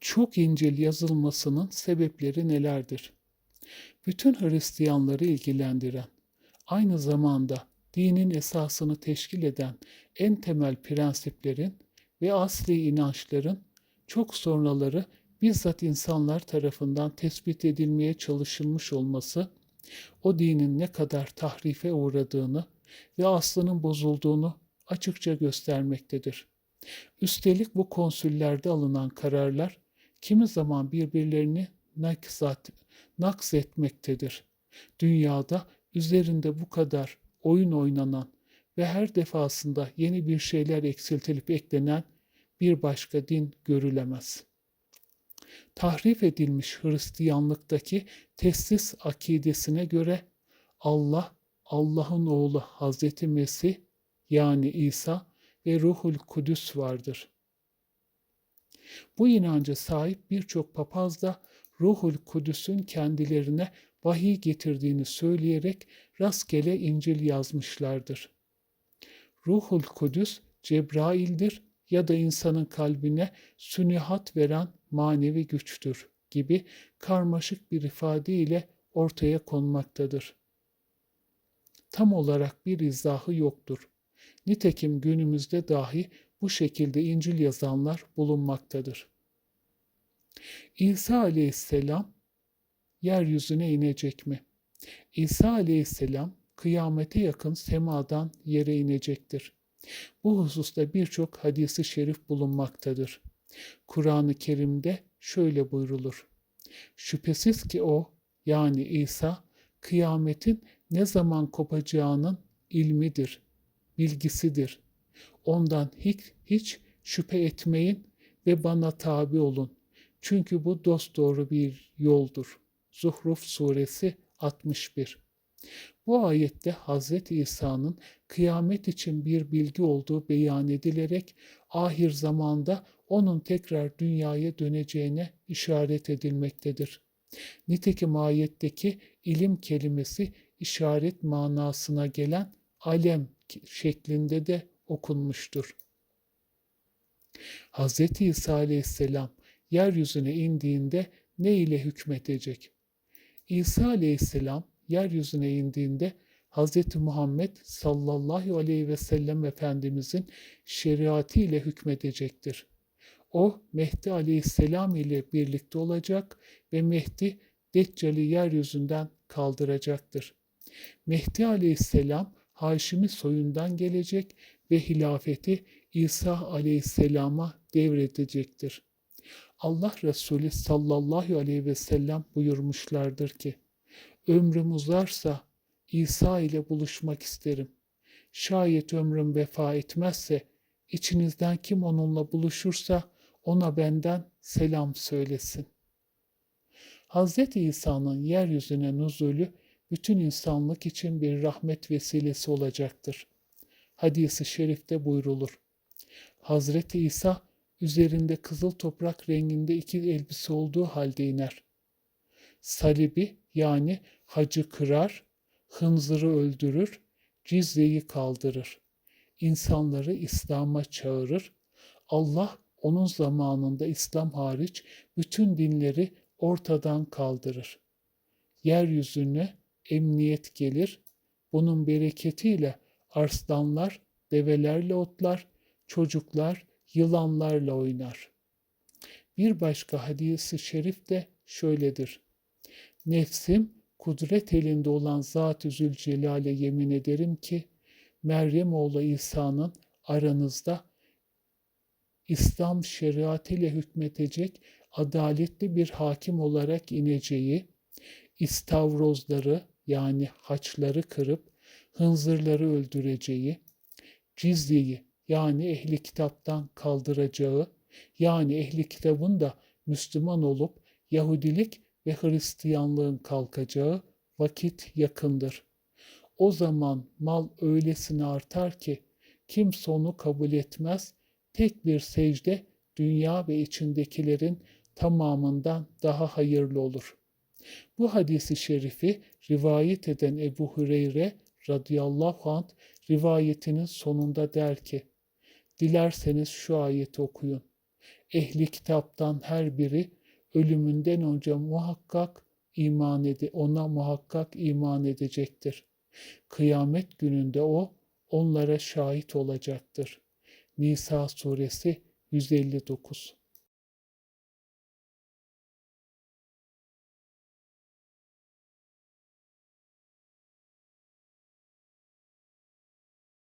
çok İncil yazılmasının sebepleri nelerdir? Bütün Hristiyanları ilgilendiren, aynı zamanda dinin esasını teşkil eden en temel prensiplerin ve asli inançların çok sonraları bizzat insanlar tarafından tespit edilmeye çalışılmış olması, o dinin ne kadar tahrife uğradığını ve aslının bozulduğunu açıkça göstermektedir. Üstelik bu konsüllerde alınan kararlar kimi zaman birbirlerini nakzat, naks etmektedir. Dünyada üzerinde bu kadar oyun oynanan ve her defasında yeni bir şeyler eksiltilip eklenen bir başka din görülemez. Tahrif edilmiş Hristiyanlıktaki teslis akidesine göre Allah, Allah'ın oğlu Hazreti Mesih yani İsa ve Ruhul Kudüs vardır. Bu inanca sahip birçok papaz da Ruhul Kudüs'ün kendilerine vahiy getirdiğini söyleyerek rastgele İncil yazmışlardır. Ruhul Kudüs Cebrail'dir ya da insanın kalbine sünihat veren manevi güçtür gibi karmaşık bir ifade ile ortaya konmaktadır. Tam olarak bir izahı yoktur. Nitekim günümüzde dahi bu şekilde İncil yazanlar bulunmaktadır. İsa aleyhisselam yeryüzüne inecek mi? İsa aleyhisselam kıyamete yakın semadan yere inecektir. Bu hususta birçok hadisi şerif bulunmaktadır. Kur'an-ı Kerim'de şöyle buyrulur. Şüphesiz ki o yani İsa kıyametin ne zaman kopacağının ilmidir, bilgisidir. Ondan hiç, hiç şüphe etmeyin ve bana tabi olun. Çünkü bu dosdoğru bir yoldur. Zuhruf suresi 61 Bu ayette Hz. İsa'nın kıyamet için bir bilgi olduğu beyan edilerek ahir zamanda onun tekrar dünyaya döneceğine işaret edilmektedir. Nitekim ayetteki ilim kelimesi işaret manasına gelen alem şeklinde de okunmuştur. Hz. İsa aleyhisselam yeryüzüne indiğinde ne ile hükmetecek? İsa aleyhisselam yeryüzüne indiğinde Hz. Muhammed sallallahu aleyhi ve sellem Efendimizin şeriatı ile hükmedecektir. O Mehdi aleyhisselam ile birlikte olacak ve Mehdi Deccal'i yeryüzünden kaldıracaktır. Mehdi aleyhisselam Haşimi soyundan gelecek ve hilafeti İsa aleyhisselama devredecektir. Allah Resulü sallallahu aleyhi ve sellem buyurmuşlardır ki, ömrüm uzarsa İsa ile buluşmak isterim. Şayet ömrüm vefa etmezse, içinizden kim onunla buluşursa ona benden selam söylesin. Hz. İsa'nın yeryüzüne nuzulü bütün insanlık için bir rahmet vesilesi olacaktır. Hadis-i şerifte buyrulur. Hazreti İsa üzerinde kızıl toprak renginde iki elbise olduğu halde iner. Salibi yani hacı kırar, hınzırı öldürür, cizyeyi kaldırır. İnsanları İslam'a çağırır. Allah onun zamanında İslam hariç bütün dinleri ortadan kaldırır. Yeryüzüne emniyet gelir. Bunun bereketiyle arslanlar develerle otlar, çocuklar yılanlarla oynar. Bir başka hadisi şerif de şöyledir. Nefsim kudret elinde olan Zat-ı Zülcelal'e yemin ederim ki Meryem oğlu İsa'nın aranızda İslam şeriatıyla hükmetecek adaletli bir hakim olarak ineceği, istavrozları yani haçları kırıp hınzırları öldüreceği, cizyeyi yani ehli kitaptan kaldıracağı, yani ehli kitabın da Müslüman olup Yahudilik ve Hristiyanlığın kalkacağı vakit yakındır. O zaman mal öylesine artar ki kimse onu kabul etmez, tek bir secde dünya ve içindekilerin tamamından daha hayırlı olur. Bu hadisi şerifi rivayet eden Ebu Hureyre radıyallahu anh rivayetinin sonunda der ki, Dilerseniz şu ayeti okuyun. ehli kitaptan her biri ölümünden önce muhakkak iman ede ona muhakkak iman edecektir. Kıyamet gününde o onlara şahit olacaktır. Nisa suresi 159